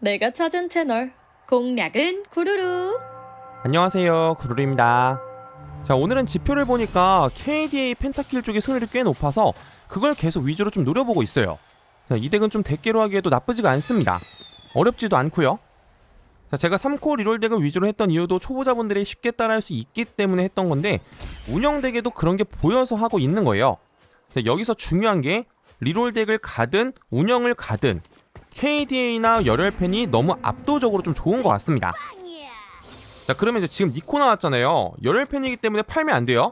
내가 찾은 채널 공략은 구루루. 안녕하세요 구루루입니다. 자 오늘은 지표를 보니까 KDA 펜타킬 쪽의 승률이 꽤 높아서 그걸 계속 위주로 좀 노려보고 있어요. 자, 이 덱은 좀 대깨로 하기에도 나쁘지가 않습니다. 어렵지도 않고요. 자 제가 3코 리롤 덱을 위주로 했던 이유도 초보자분들이 쉽게 따라할 수 있기 때문에 했던 건데 운영 덱에도 그런 게 보여서 하고 있는 거예요. 자, 여기서 중요한 게 리롤 덱을 가든 운영을 가든 KDA나 열혈팬이 너무 압도적으로 좀 좋은 것 같습니다. 자 그러면 이제 지금 니코 나왔잖아요. 열혈팬이기 때문에 팔면 안 돼요.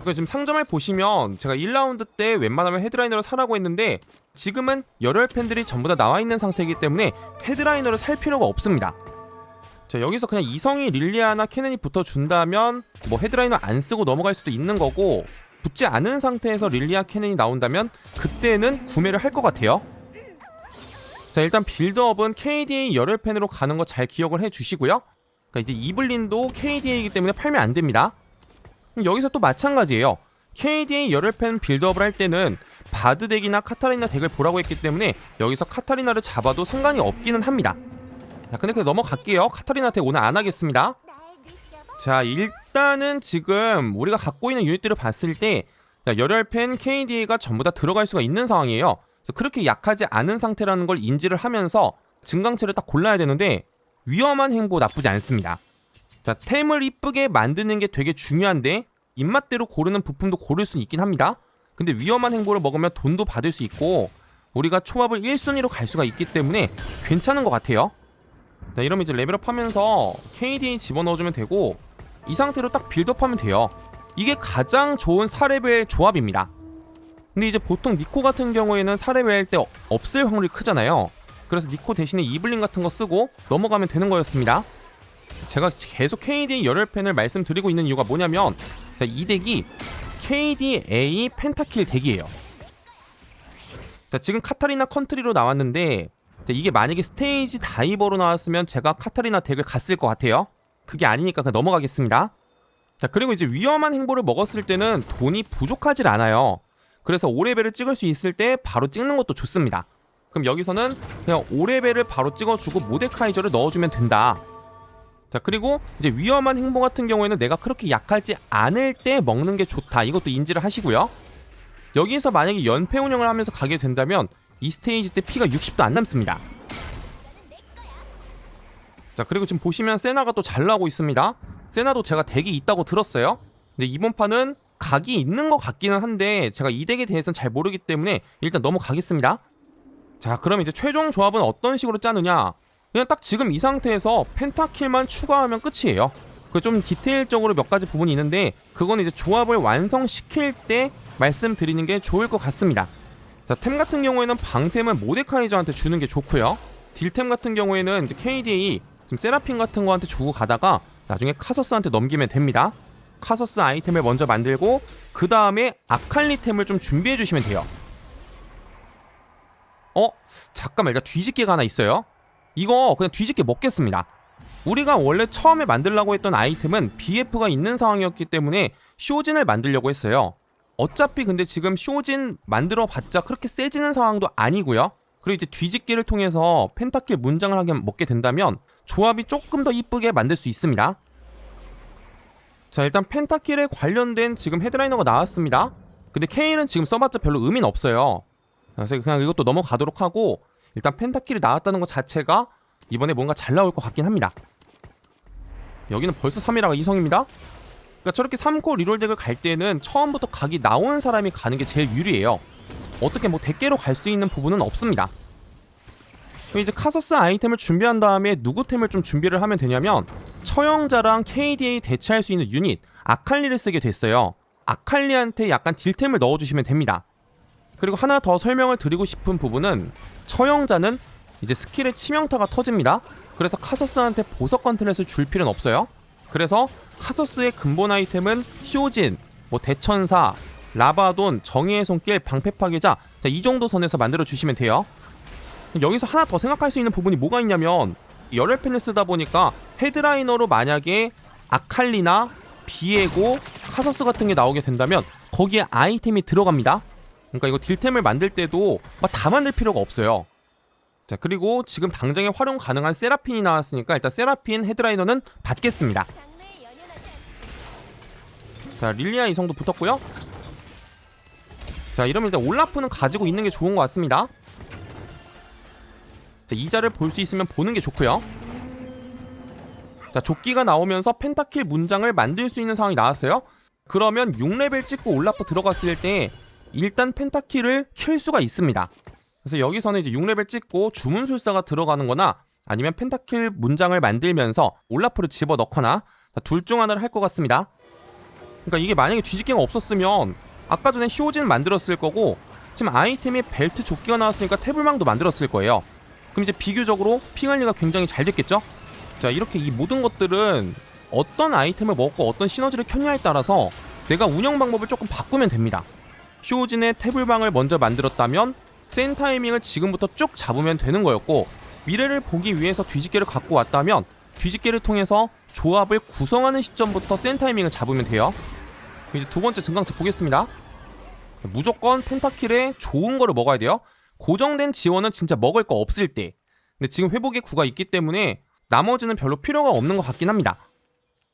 그러니까 지금 상점을 보시면 제가 1라운드 때 웬만하면 헤드라이너를 사라고 했는데 지금은 열혈팬들이 전부 다 나와 있는 상태이기 때문에 헤드라이너를 살 필요가 없습니다. 자 여기서 그냥 이성이 릴리아나 캐넨이 붙어준다면 뭐 헤드라이너 안 쓰고 넘어갈 수도 있는 거고 붙지 않은 상태에서 릴리아 캐넨이 나온다면 그때는 구매를 할 것 같아요 자 일단 빌드업은 KDA 열혈팬으로 가는 거 잘 기억을 해주시고요 그러니까 이제 이블린도 KDA이기 때문에 팔면 안 됩니다. 여기서 또 마찬가지예요. KDA 열혈팬 빌드업을 할 때는 바드 덱이나 카타리나 덱을 보라고 했기 때문에 여기서 카타리나를 잡아도 상관이 없기는 합니다. 자, 근데 그냥 넘어갈게요. 카타리나 덱 오늘 안 하겠습니다. 자, 일단은 지금 우리가 갖고 있는 유닛들을 봤을 때 자, 열혈팬 KDA가 전부 다 들어갈 수가 있는 상황이에요. 그래서 그렇게 약하지 않은 상태라는 걸 인지를 하면서 증강체를 딱 골라야 되는데 위험한 행보 나쁘지 않습니다. 자, 템을 이쁘게 만드는 게 되게 중요한데 입맛대로 고르는 부품도 고를 수 있긴 합니다. 근데 위험한 행보를 먹으면 돈도 받을 수 있고 우리가 초밥을 1순위로 갈 수가 있기 때문에 괜찮은 것 같아요. 자, 이러면 이제 레벨업 하면서 KD 집어넣어주면 되고 이 상태로 딱 빌드업하면 돼요. 이게 가장 좋은 4레벨 조합입니다. 근데 이제 보통 니코 같은 경우에는 4레벨 할때 없을 확률이 크잖아요. 그래서 니코 대신에 이블린 같은 거 쓰고 넘어가면 되는 거였습니다. 제가 계속 KD 열혈팬을 말씀드리고 있는 이유가 뭐냐면 자, 이 덱이 KDA 펜타킬 덱이에요. 자, 지금 카타리나 컨트리로 나왔는데 자, 이게 만약에 스테이지 다이버로 나왔으면 제가 카타리나 덱을 갔을 것 같아요. 그게 아니니까 그냥 넘어가겠습니다. 자, 그리고 이제 위험한 행보를 먹었을 때는 돈이 부족하질 않아요. 그래서 5레벨을 찍을 수 있을 때 바로 찍는 것도 좋습니다. 그럼 여기서는 그냥 5레벨을 바로 찍어주고 모데카이저를 넣어주면 된다. 자 그리고 이제 위험한 행보 같은 경우에는 내가 그렇게 약하지 않을 때 먹는 게 좋다. 이것도 인지를 하시고요. 여기에서 만약에 연패 운영을 하면서 가게 된다면 이 스테이지 때 피가 60도 안 남습니다. 자 그리고 지금 보시면 세나가 또 잘 나오고 있습니다. 세나도 제가 덱이 있다고 들었어요. 근데 이번 판은 각이 있는 것 같기는 한데 제가 이 덱에 대해서는 잘 모르기 때문에 일단 넘어가겠습니다. 자 그럼 이제 최종 조합은 어떤 식으로 짜느냐? 그냥 딱 지금 이 상태에서 펜타킬만 추가하면 끝이에요. 그 좀 디테일적으로 몇 가지 부분이 있는데 그건 이제 조합을 완성시킬 때 말씀드리는 게 좋을 것 같습니다. 자 템 같은 경우에는 방템은 모데카이저한테 주는 게 좋고요. 딜템 같은 경우에는 이제 KDA 지금 세라핀 같은 거한테 주고 가다가 나중에 카서스한테 넘기면 됩니다 카서스 아이템을 먼저 만들고 그 다음에 아칼리템을 좀 준비해 주시면 돼요. 어? 잠깐만 일단 뒤집개가 하나 있어요. 이거 그냥 뒤집개 먹겠습니다. 우리가 원래 처음에 만들려고 했던 아이템은 BF가 있는 상황이었기 때문에 쇼진을 만들려고 했어요. 어차피 근데 지금 쇼진 만들어 봤자 그렇게 세지는 상황도 아니고요. 그리고 이제 뒤집개를 통해서 펜타킬 문장을 하게 먹게 된다면 조합이 조금 더 이쁘게 만들 수 있습니다 자 일단 펜타킬에 관련된 지금 헤드라이너가 나왔습니다 근데 K는 지금 써봤자 별로 의미는 없어요 그래서 그냥 이것도 넘어가도록 하고 일단 펜타킬이 나왔다는 것 자체가 이번에 뭔가 잘 나올 것 같긴 합니다. 여기는 벌써 3이라가 이성입니다. 그러니까 저렇게 3코 리롤 덱을 갈 때는 처음부터 각이 나오는 사람이 가는 게 제일 유리해요. 어떻게 뭐 대깨로 갈 수 있는 부분은 없습니다. 그럼 이제 카서스 아이템을 준비한 다음에 누구 템을 좀 준비를 하면 되냐면 처형자랑 KDA 대체할 수 있는 유닛 아칼리를 쓰게 됐어요. 아칼리한테 약간 딜템을 넣어주시면 됩니다. 그리고 하나 더 설명을 드리고 싶은 부분은 처형자는 이제 스킬의 치명타가 터집니다. 그래서 카서스한테 보석 컨텐츠를 줄 필요는 없어요. 그래서 카서스의 근본 아이템은 쇼진, 뭐 대천사, 라바돈, 정의의 손길, 방패 파괴자 자, 이 정도 선에서 만들어 주시면 돼요. 여기서 하나 더 생각할 수 있는 부분이 뭐가 있냐면 열혈 펜을 쓰다 보니까 헤드라이너로 만약에 아칼리나 비에고 카서스 같은 게 나오게 된다면 거기에 아이템이 들어갑니다. 그러니까 이거 딜템을 만들 때도 막 다 만들 필요가 없어요. 자 그리고 지금 당장에 활용 가능한 세라핀이 나왔으니까 일단 세라핀 헤드라이너는 받겠습니다. 자 릴리아 이성도 붙었고요. 자 이러면 일단 올라프는 가지고 있는 게 좋은 것 같습니다. 자 이자를 볼 수 있으면 보는 게 좋고요. 자 조끼가 나오면서 펜타킬 문장을 만들 수 있는 상황이 나왔어요. 그러면 6레벨 찍고 올라프 들어갔을 때 일단 펜타킬을 킬 수가 있습니다. 그래서 여기서는 이제 6레벨 찍고 주문술사가 들어가는 거나 아니면 펜타킬 문장을 만들면서 올라프를 집어넣거나 둘 중 하나를 할 것 같습니다. 그러니까 이게 만약에 뒤집개가 없었으면 아까 전에 히오진 만들었을 거고 지금 아이템에 벨트 조끼가 나왔으니까 태블망도 만들었을 거예요. 그럼 이제 비교적으로 핑알리가 굉장히 잘 됐겠죠? 자 이렇게 이 모든 것들은 어떤 아이템을 먹고 어떤 시너지를 켰냐에 따라서 내가 운영 방법을 조금 바꾸면 됩니다. 히오진의 태블방을 먼저 만들었다면 센 타이밍을 지금부터 쭉 잡으면 되는 거였고 미래를 보기 위해서 뒤집개를 갖고 왔다면 뒤집개를 통해서 조합을 구성하는 시점부터 센 타이밍을 잡으면 돼요. 이제 두 번째 증강체 보겠습니다. 무조건 펜타킬에 좋은 거를 먹어야 돼요. 고정된 지원은 진짜 먹을 거 없을 때. 근데 지금 회복의 구가 있기 때문에 나머지는 별로 필요가 없는 것 같긴 합니다.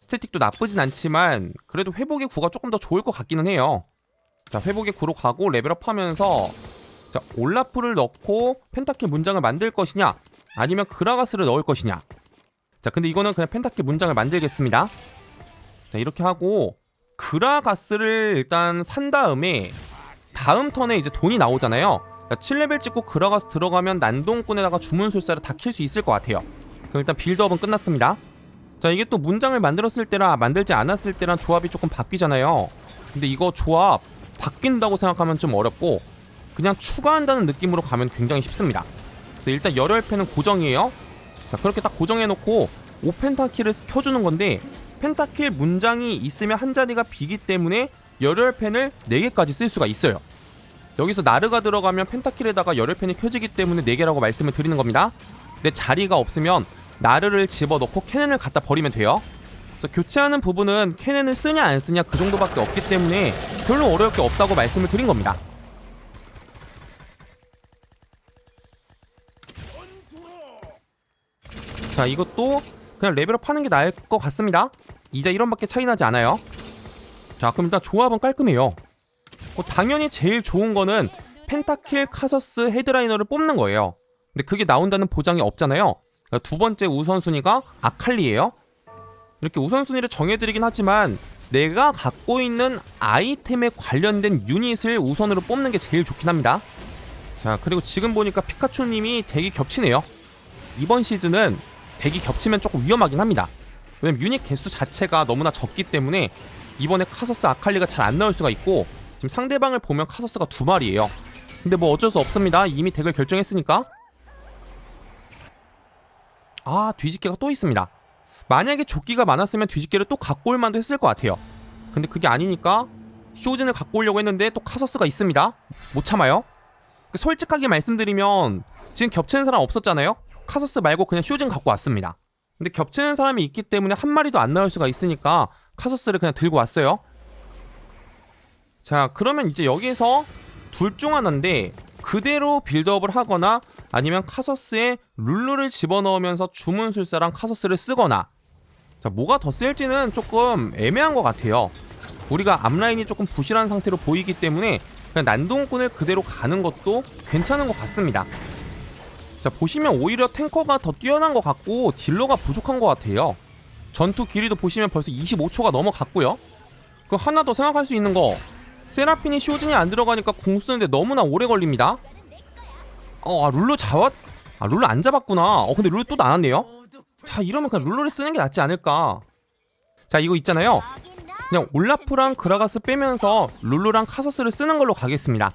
스태틱도 나쁘진 않지만 그래도 회복의 구가 조금 더 좋을 것 같기는 해요. 자 회복의 구로 가고 레벨업 하면서 자 올라프를 넣고 펜타킬 문장을 만들 것이냐 아니면 그라가스를 넣을 것이냐 자 근데 이거는 그냥 펜타킬 문장을 만들겠습니다. 자 이렇게 하고 그라가스를 일단 산 다음에 다음 턴에 이제 돈이 나오잖아요. 7레벨 찍고 그라가스 들어가면 난동꾼에다가 주문술사를 다 킬 수 있을 것 같아요. 그럼 일단 빌드업은 끝났습니다. 자 이게 또 문장을 만들었을 때랑 만들지 않았을 때랑 조합이 조금 바뀌잖아요. 근데 이거 조합 바뀐다고 생각하면 좀 어렵고 그냥 추가한다는 느낌으로 가면 굉장히 쉽습니다. 그래서 일단 열혈펜은 고정이에요. 자 그렇게 딱 고정해놓고 5펜타킬을 켜주는 건데 펜타킬 문장이 있으면 한 자리가 비기 때문에 열혈펜을 4개까지 쓸 수가 있어요. 여기서 나르가 들어가면 펜타킬에다가 열혈펜이 켜지기 때문에 4개라고 말씀을 드리는 겁니다. 근데 자리가 없으면 나르를 집어넣고 캐넨을 갖다 버리면 돼요. 그래서 교체하는 부분은 캐넨을 쓰냐 안 쓰냐 그 정도밖에 없기 때문에 별로 어려울 게 없다고 말씀을 드린 겁니다. 자 이것도 그냥 레벨업 하는 게 나을 것 같습니다. 이자 1원밖에 차이 나지 않아요. 자 그럼 일단 조합은 깔끔해요. 뭐 당연히 제일 좋은 거는 펜타킬 카서스 헤드라이너를 뽑는 거예요. 근데 그게 나온다는 보장이 없잖아요. 그러니까 두 번째 우선순위가 아칼리예요. 이렇게 우선순위를 정해드리긴 하지만 내가 갖고 있는 아이템에 관련된 유닛을 우선으로 뽑는 게 제일 좋긴 합니다. 자 그리고 지금 보니까 피카츄님이 덱이 겹치네요. 이번 시즌은 덱이 겹치면 조금 위험하긴 합니다. 왜냐면 유닛 개수 자체가 너무나 적기 때문에 이번에 카서스 아칼리가 잘 안 나올 수가 있고 지금 상대방을 보면 카서스가 두 마리예요. 근데 뭐 어쩔 수 없습니다. 이미 덱을 결정했으니까. 아 뒤집개가 또 있습니다. 만약에 조끼가 많았으면 뒤집개를 또 갖고 올 만도 했을 것 같아요. 근데 그게 아니니까 쇼진을 갖고 오려고 했는데 또 카서스가 있습니다. 못 참아요. 솔직하게 말씀드리면 지금 겹치는 사람 없었잖아요. 카서스 말고 그냥 쇼진 갖고 왔습니다. 근데 겹치는 사람이 있기 때문에 한 마리도 안 나올 수가 있으니까 카서스를 그냥 들고 왔어요. 자 그러면 이제 여기서 둘 중 하나인데 그대로 빌드업을 하거나 아니면 카서스에 룰루를 집어넣으면서 주문술사랑 카서스를 쓰거나. 자 뭐가 더 쓸지는 조금 애매한 것 같아요. 우리가 앞라인이 조금 부실한 상태로 보이기 때문에 그냥 난동꾼을 그대로 가는 것도 괜찮은 것 같습니다. 자 보시면 오히려 탱커가 더 뛰어난 것 같고 딜러가 부족한 것 같아요. 전투 길이도 보시면 벌써 25초가 넘어갔고요. 그 하나 더 생각할 수 있는 거 세라핀이 쇼진이 안 들어가니까 궁 쓰는데 너무나 오래 걸립니다 어, 아, 룰루 잡았? 아, 룰루 안 잡았구나. 어, 근데 룰루 또 나왔네요. 자, 이러면 그냥 룰루를 쓰는 게 낫지 않을까. 자, 이거 있잖아요. 그냥 올라프랑 그라가스 빼면서 룰루랑 카서스를 쓰는 걸로 가겠습니다.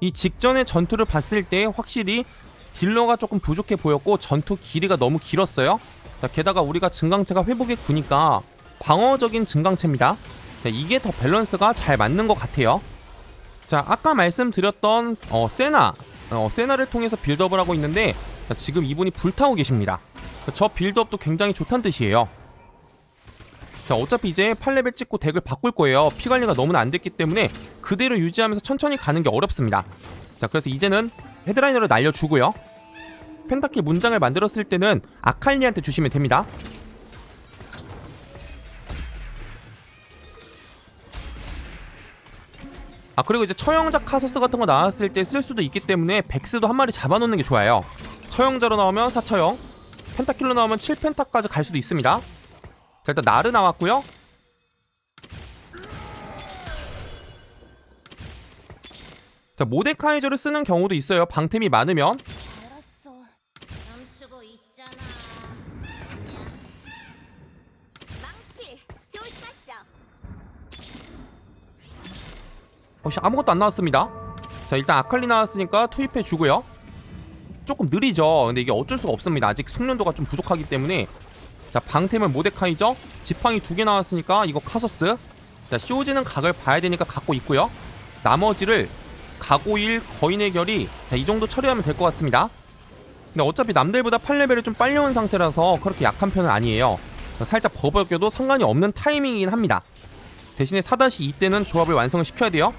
이 직전의 전투를 봤을 때 확실히 딜러가 조금 부족해 보였고 전투 길이가 너무 길었어요. 자, 게다가 우리가 증강체가 회복의 구니까 방어적인 증강체입니다. 자, 이게 더 밸런스가 잘 맞는 것 같아요. 자, 아까 말씀드렸던 어, 세나 어, 세나를 통해서 빌드업을 하고 있는데 자, 지금 이분이 불타고 계십니다. 저 빌드업도 굉장히 좋다는 뜻이에요. 자, 어차피 이제 8레벨 찍고 덱을 바꿀 거예요. 피 관리가 너무나 안 됐기 때문에 그대로 유지하면서 천천히 가는 게 어렵습니다. 자, 그래서 이제는 헤드라이너를 날려주고요. 펜타킬 문장을 만들었을 때는 아칼리한테 주시면 됩니다. 아 그리고 이제 처형자 카서스 같은 거 나왔을 때 쓸 수도 있기 때문에 백스도 한 마리 잡아놓는 게 좋아요. 처형자로 나오면 4처형, 펜타킬로 나오면 7펜타까지 갈 수도 있습니다. 자 일단 나르 나왔고요. 자 모데카이저를 쓰는 경우도 있어요. 방템이 많으면 혹시 아무것도 안 나왔습니다. 자 일단 아칼리 나왔으니까 투입해 주고요. 조금 느리죠. 근데 이게 어쩔 수가 없습니다. 아직 숙련도가 좀 부족하기 때문에 자 방템은 모데카이저, 지팡이 두 개 나왔으니까 이거 카서스. 자 쇼즈는 각을 봐야 되니까 갖고 있고요. 나머지를 가고일 거인의 결이 자 이 정도 처리하면 될 것 같습니다. 근데 어차피 남들보다 8레벨이 좀 빨리 온 상태라서 그렇게 약한 편은 아니에요. 살짝 버벅여도 상관이 없는 타이밍이긴 합니다. 대신에 4-2 때는 조합을 완성을 시켜야 돼요.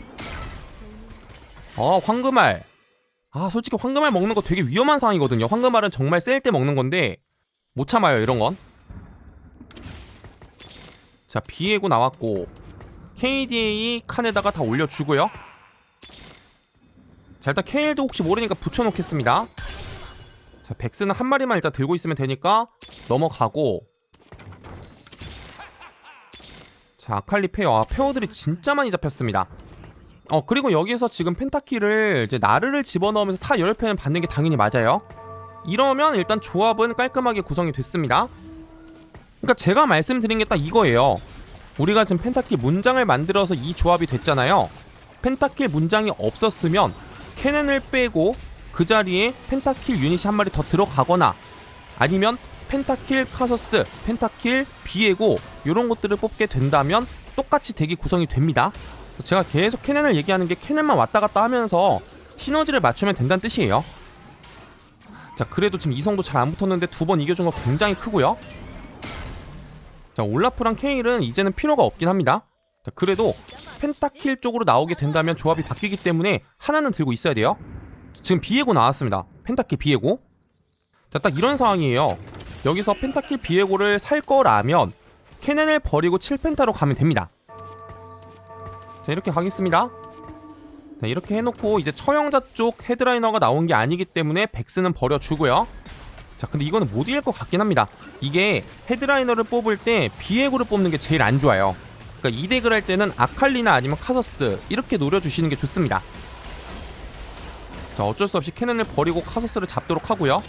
어 황금알. 아 솔직히 황금알 먹는 거 되게 위험한 상황이거든요. 황금알은 정말 셀 때 먹는 건데 못 참아요 이런 건 자 비에고 나왔고 KDA 칸에다가 다 올려주고요. 자 일단 케일도 혹시 모르니까 붙여놓겠습니다. 자 백스는 한 마리만 일단 들고 있으면 되니까 넘어가고 자 아칼리 페어. 아 페어들이 진짜 많이 잡혔습니다. 어 그리고 여기에서 지금 펜타키를 이제 나르를 집어넣으면서 사 10편을 받는 게 당연히 맞아요. 이러면 일단 조합은 깔끔하게 구성이 됐습니다. 그러니까 제가 말씀드린 게 딱 이거예요. 우리가 지금 펜타킬 문장을 만들어서 이 조합이 됐잖아요. 펜타킬 문장이 없었으면 캐넨을 빼고 그 자리에 펜타킬 유닛이 한 마리 더 들어가거나 아니면 펜타킬 카서스, 펜타킬 비에고 이런 것들을 뽑게 된다면 똑같이 덱이 구성이 됩니다 제가 계속 캐넨을 얘기하는 게 캐넨만 왔다 갔다 하면서 시너지를 맞추면 된다는 뜻이에요. 자, 그래도 지금 이성도 잘 안 붙었는데 두 번 이겨준 거 굉장히 크고요. 자, 올라프랑 케일은 이제는 필요가 없긴 합니다. 자, 그래도 펜타킬 쪽으로 나오게 된다면 조합이 바뀌기 때문에 하나는 들고 있어야 돼요. 지금 비에고 나왔습니다. 펜타킬 비에고. 자, 딱 이런 상황이에요. 여기서 펜타킬 비에고를 살 거라면 캐넨을 버리고 7펜타로 가면 됩니다. 자 이렇게 가겠습니다. 자 이렇게 해놓고 이제 처형자 쪽 헤드라이너가 나온 게 아니기 때문에 백스는 버려주고요. 자 근데 이거는 못 이길 것 같긴 합니다. 이게 헤드라이너를 뽑을 때 비에고를 뽑는 게 제일 안 좋아요. 그러니까 이 덱을 할 때는 아칼리나 아니면 카서스 이렇게 노려주시는 게 좋습니다. 자 어쩔 수 없이 캐논을 버리고 카서스를 잡도록 하고요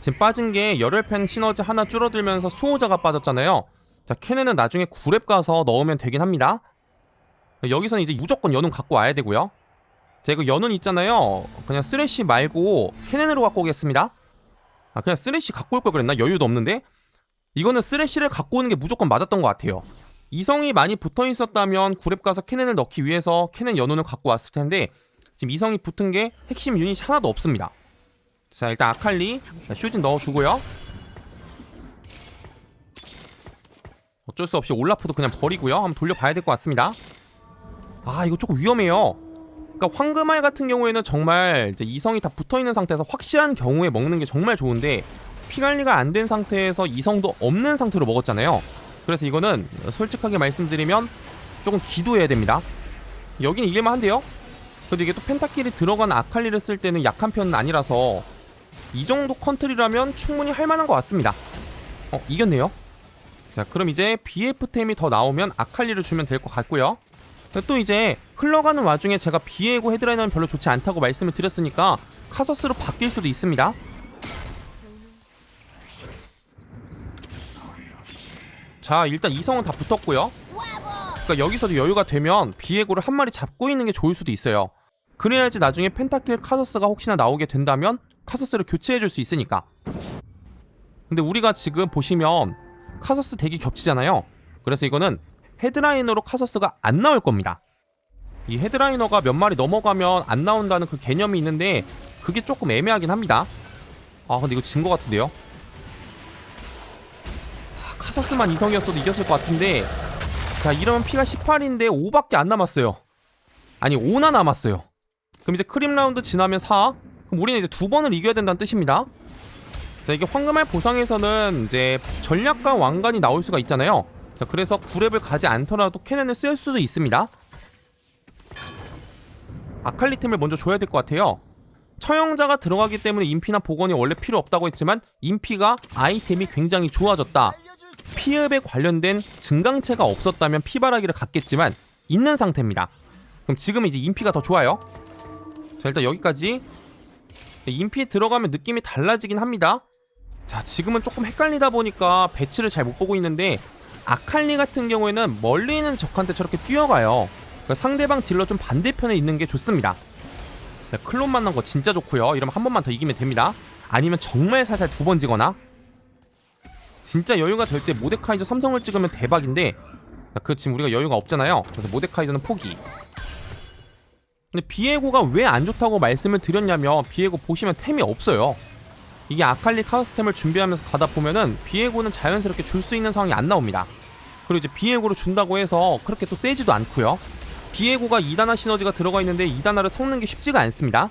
지금 빠진 게 열혈팬 시너지 하나 줄어들면서 수호자가 빠졌잖아요 자 캐논은 나중에 9렙 가서 넣으면 되긴 합니다 여기서는 이제 무조건 연운 갖고 와야 되고요. 자 이거 연운 있잖아요. 그냥 쓰레쉬 말고 캐넨으로 갖고 오겠습니다. 아 그냥 쓰레쉬 갖고 올 걸 그랬나? 여유도 없는데? 이거는 쓰레쉬를 갖고 오는 게 무조건 맞았던 것 같아요. 이성이 많이 붙어 있었다면 구랩 가서 캐넨을 넣기 위해서 캐넨 연운을 갖고 왔을 텐데 지금 이성이 붙은 게 핵심 유닛이 하나도 없습니다. 자 일단 아칼리 자, 슈진 넣어주고요. 어쩔 수 없이 올라프도 그냥 버리고요. 한번 돌려봐야 될 것 같습니다. 아 이거 조금 위험해요. 그러니까 황금알 같은 경우에는 정말 이성이 다 붙어 있는 상태에서 확실한 경우에 먹는 게 정말 좋은데 피 관리가 안 된 상태에서 이성도 없는 상태로 먹었잖아요. 그래서 이거는 솔직하게 말씀드리면 조금 기도해야 됩니다. 여긴 이길만 한데요. 그래도 이게 또 펜타킬이 들어간 아칼리를 쓸 때는 약한 편은 아니라서 이 정도 컨트리라면 충분히 할 만한 것 같습니다. 어 이겼네요. 자 그럼 이제 BF템이 더 나오면 아칼리를 주면 될 것 같고요. 또 이제 흘러가는 와중에 제가 비에고 헤드라이너는 별로 좋지 않다고 말씀을 드렸으니까 카서스로 바뀔 수도 있습니다. 자 일단 이성은 다 붙었고요. 그러니까 여기서도 여유가 되면 비에고를 한 마리 잡고 있는 게 좋을 수도 있어요. 그래야지 나중에 펜타킬 카서스가 혹시나 나오게 된다면 카서스를 교체해 줄 수 있으니까. 근데 우리가 지금 보시면 카서스 덱이 겹치잖아요. 그래서 이거는 헤드라이너로 카서스가 안 나올 겁니다. 이 헤드라이너가 몇 마리 넘어가면 안 나온다는 그 개념이 있는데 그게 조금 애매하긴 합니다. 아 근데 이거 진 것 같은데요? 하, 카서스만 이성이었어도 이겼을 것 같은데 자 이러면 피가 18인데 5밖에 안 남았어요. 아니 5나 남았어요. 그럼 이제 크림 라운드 지나면 4 그럼 우리는 이제 두 번을 이겨야 된다는 뜻입니다. 자 이게 황금알 보상에서는 이제 전략과 왕관이 나올 수가 있잖아요. 자 그래서 9렙을 가지 않더라도 캐넨을 쓸 수도 있습니다. 아칼리템을 먼저 줘야 될 것 같아요. 처형자가 들어가기 때문에 인피나 복원이 원래 필요 없다고 했지만 인피가 아이템이 굉장히 좋아졌다. 피흡에 관련된 증강체가 없었다면 피바라기를 갖겠지만 있는 상태입니다. 그럼 지금 이제 인피가 더 좋아요. 자 일단 여기까지 인피 들어가면 느낌이 달라지긴 합니다. 자 지금은 조금 헷갈리다 보니까 배치를 잘 못 보고 있는데 아칼리 같은 경우에는 멀리 있는 적한테 저렇게 뛰어가요. 그러니까 상대방 딜러 좀 반대편에 있는 게 좋습니다. 자, 클론 만난 거 진짜 좋고요. 이러면 한 번만 더 이기면 됩니다. 아니면 정말 살살 두 번 지거나 진짜 여유가 될 때 모데카이저 삼성을 찍으면 대박인데 자, 그 지금 우리가 여유가 없잖아요. 그래서 모데카이저는 포기. 근데 비에고가 왜 안 좋다고 말씀을 드렸냐면 비에고 보시면 템이 없어요. 이게 아칼리 카우스템을 준비하면서 가다 보면은 비에고는 자연스럽게 줄 수 있는 상황이 안 나옵니다. 그리고 이제 비에고로 준다고 해서 그렇게 또 세지도 않고요. 비에고가 2단화 시너지가 들어가 있는데 2단화를 섞는 게 쉽지가 않습니다.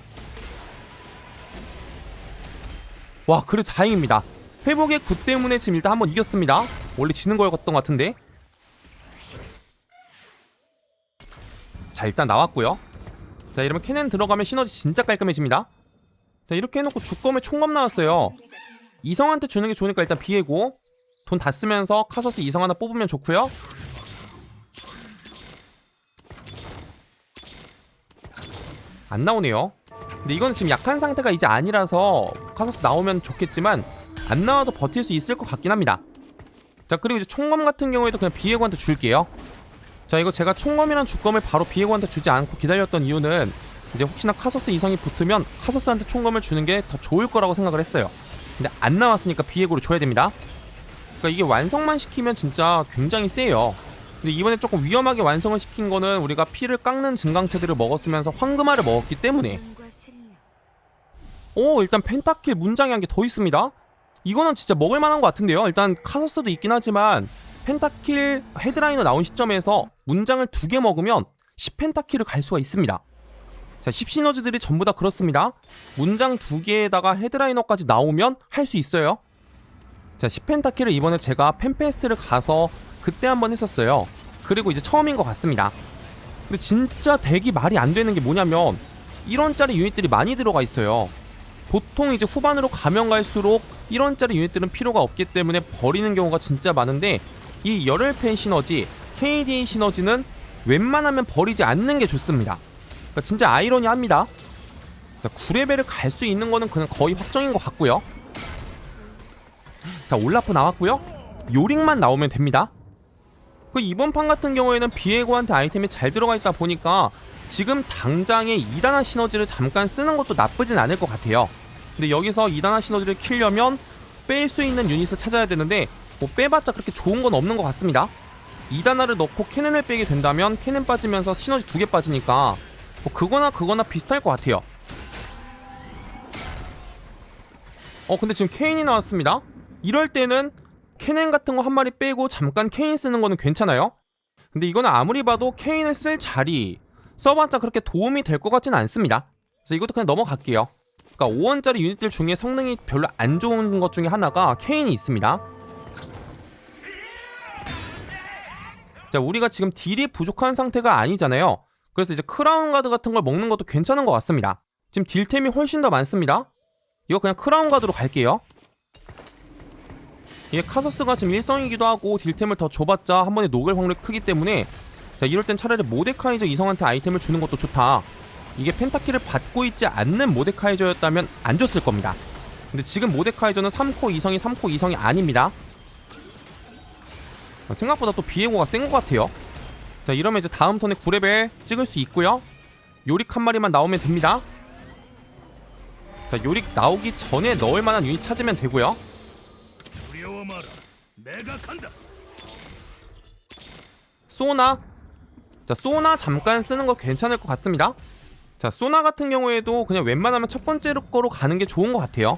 와, 그래도 다행입니다. 회복의 굿 때문에 지금 일단 한번 이겼습니다. 원래 지는 거였던 것 같은데. 자, 일단 나왔고요. 자, 이러면 캐넨 들어가면 시너지 진짜 깔끔해집니다. 자, 이렇게 해놓고 주검에 총검 나왔어요. 이성한테 주는 게 좋으니까 일단 비에고 돈 다 쓰면서 카서스 이성 하나 뽑으면 좋고요. 안 나오네요. 근데 이건 지금 약한 상태가 이제 아니라서 카서스 나오면 좋겠지만 안 나와도 버틸 수 있을 것 같긴 합니다. 자 그리고 이제 총검 같은 경우에도 그냥 비에고한테 줄게요. 자 이거 제가 총검이랑 주검을 바로 비에고한테 주지 않고 기다렸던 이유는 이제 혹시나 카서스 이성이 붙으면 카서스한테 총검을 주는 게 더 좋을 거라고 생각을 했어요. 근데 안 나왔으니까 비에고를 줘야 됩니다. 그러니까 이게 완성만 시키면 진짜 굉장히 세요. 근데 이번에 조금 위험하게 완성을 시킨 거는 우리가 피를 깎는 증강체들을 먹었으면서 황금알을 먹었기 때문에 오 일단 펜타킬 문장이 한 개 더 있습니다 이거는 진짜 먹을 만한 것 같은데요 일단 카서스도 있긴 하지만 펜타킬 헤드라이너 나온 시점에서 문장을 두 개 먹으면 10펜타킬을 갈 수가 있습니다 자 10시너지들이 전부 다 그렇습니다 문장 두 개에다가 헤드라이너까지 나오면 할 수 있어요 자 10펜타킬을 이번에 제가 펜페스트를 가서 그때 한번 했었어요. 그리고 이제 처음인 것 같습니다. 근데 진짜 덱이 말이 안 되는 게 뭐냐면 1원짜리 유닛들이 많이 들어가 있어요. 보통 이제 후반으로 가면 갈수록 1원짜리 유닛들은 필요가 없기 때문에 버리는 경우가 진짜 많은데 이 열혈팬 시너지, KDA 시너지는 웬만하면 버리지 않는 게 좋습니다. 그러니까 진짜 아이러니합니다. 자, 9레벨을 갈 수 있는 거는 그냥 거의 확정인 것 같고요. 자, 올라프 나왔고요. 요링만 나오면 됩니다. 그 이번 판 같은 경우에는 비에고한테 아이템이 잘 들어가 있다 보니까 지금 당장에 2단화 시너지를 잠깐 쓰는 것도 나쁘진 않을 것 같아요. 근데 여기서 2단화 시너지를 키려면 뺄 수 있는 유닛을 찾아야 되는데 뭐 빼봤자 그렇게 좋은 건 없는 것 같습니다. 2단화를 넣고 캐넨을 빼게 된다면 캐넨 빠지면서 시너지 두 개 빠지니까 뭐 그거나 그거나 비슷할 것 같아요. 어 근데 지금 케인이 나왔습니다. 이럴 때는 캐넨 같은 거 한 마리 빼고 잠깐 케인 쓰는 거는 괜찮아요. 근데 이거는 아무리 봐도 케인을 쓸 자리 써봤자 그렇게 도움이 될 것 같지는 않습니다. 그래서 이것도 그냥 넘어갈게요. 그러니까 5원짜리 유닛들 중에 성능이 별로 안 좋은 것 중에 하나가 케인이 있습니다. 자, 우리가 지금 딜이 부족한 상태가 아니잖아요. 그래서 이제 크라운 가드 같은 걸 먹는 것도 괜찮은 것 같습니다. 지금 딜템이 훨씬 더 많습니다. 이거 그냥 크라운 가드로 갈게요. 이게 카서스가 지금 일성이기도 하고 딜템을 더 줘봤자 한 번에 녹을 확률이 크기 때문에 자 이럴 땐 차라리 모데카이저 이성한테 아이템을 주는 것도 좋다 이게 펜타키를 받고 있지 않는 모데카이저였다면 안 줬을 겁니다 근데 지금 모데카이저는 3코 이성이 3코 이성이 아닙니다 어, 생각보다 또 비에고가 센 것 같아요. 자 이러면 이제 다음 턴에 9레벨 찍을 수 있고요. 요릭 한 마리만 나오면 됩니다. 자 요릭 나오기 전에 넣을 만한 유닛 찾으면 되고요. 소나. 자 소나 잠깐 쓰는 거 괜찮을 것 같습니다. 자 소나 같은 경우에도 그냥 웬만하면 첫 번째 거로 가는 게 좋은 것 같아요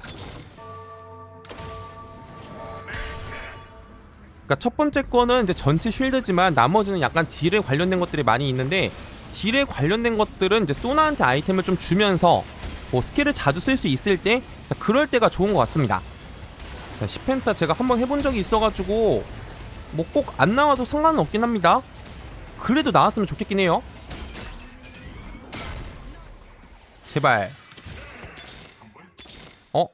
그러니까 첫 번째 거는 이제 전체 쉴드지만 나머지는 약간 딜에 관련된 것들이 많이 있는데 딜에 관련된 것들은 이제 소나한테 아이템을 좀 주면서 뭐 스킬을 자주 쓸 수 있을 때 그럴 때가 좋은 것 같습니다 자, 10펜타 제가 한번 해본 적이 있어가지고 뭐 꼭 안 나와도 상관은 없긴 합니다. 그래도 나왔으면 좋겠긴 해요. 제발. 어?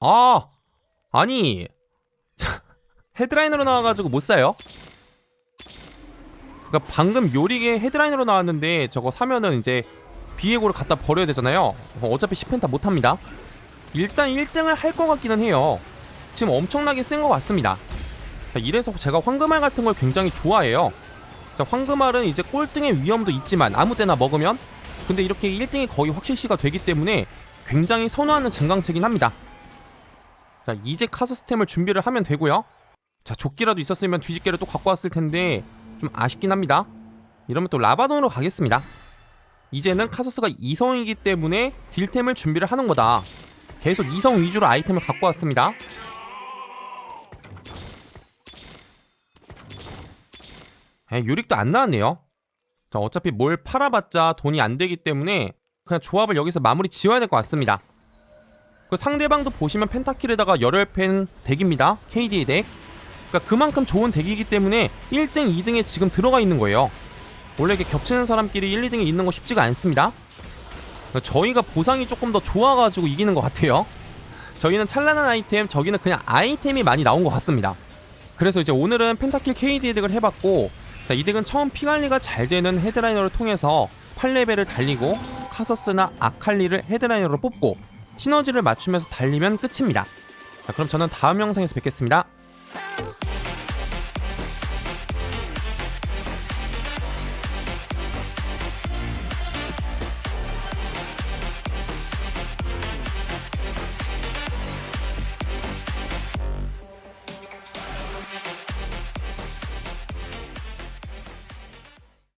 아, 아니. 헤드라인으로 나와가지고 못 사요. 그러니까 방금 요리게 헤드라인으로 나왔는데 저거 사면은 이제 비에고를 갖다 버려야 되잖아요. 어, 어차피 10펜타 못 합니다. 일단 1등을 할 것 같기는 해요. 지금 엄청나게 센 것 같습니다. 자, 이래서 제가 황금알 같은 걸 굉장히 좋아해요. 자, 황금알은 이제 꼴등의 위험도 있지만 아무 때나 먹으면 근데 이렇게 1등이 거의 확실시가 되기 때문에 굉장히 선호하는 증강체긴 합니다. 자, 이제 카스스템을 준비를 하면 되고요. 자, 조끼라도 있었으면 뒤집개를 또 갖고 왔을 텐데 좀 아쉽긴 합니다. 이러면 또 라바돈으로 가겠습니다. 이제는 카소스가 2성이기 때문에 딜템을 준비를 하는 거다. 계속 2성 위주로 아이템을 갖고 왔습니다. 에, 요릭도 안 나왔네요. 자, 어차피 뭘 팔아봤자 돈이 안 되기 때문에 그냥 조합을 여기서 마무리 지어야 될 것 같습니다. 그 상대방도 보시면 펜타킬에다가 열혈펜 덱입니다. KDA 덱. 그러니까 그만큼 좋은 덱이기 때문에 1등, 2등에 지금 들어가 있는 거예요. 원래 이렇게 겹치는 사람끼리 1, 2등에 있는 거 쉽지가 않습니다. 그러니까 저희가 보상이 조금 더 좋아가지고 이기는 것 같아요. 저희는 찬란한 아이템, 저기는 그냥 아이템이 많이 나온 것 같습니다. 그래서 이제 오늘은 펜타킬 KD 덱을 해봤고, 자, 이 덱은 처음 피 관리가 잘 되는 헤드라이너를 통해서 8레벨을 달리고 카서스나 아칼리를 헤드라이너로 뽑고 시너지를 맞추면서 달리면 끝입니다. 자, 그럼 저는 다음 영상에서 뵙겠습니다.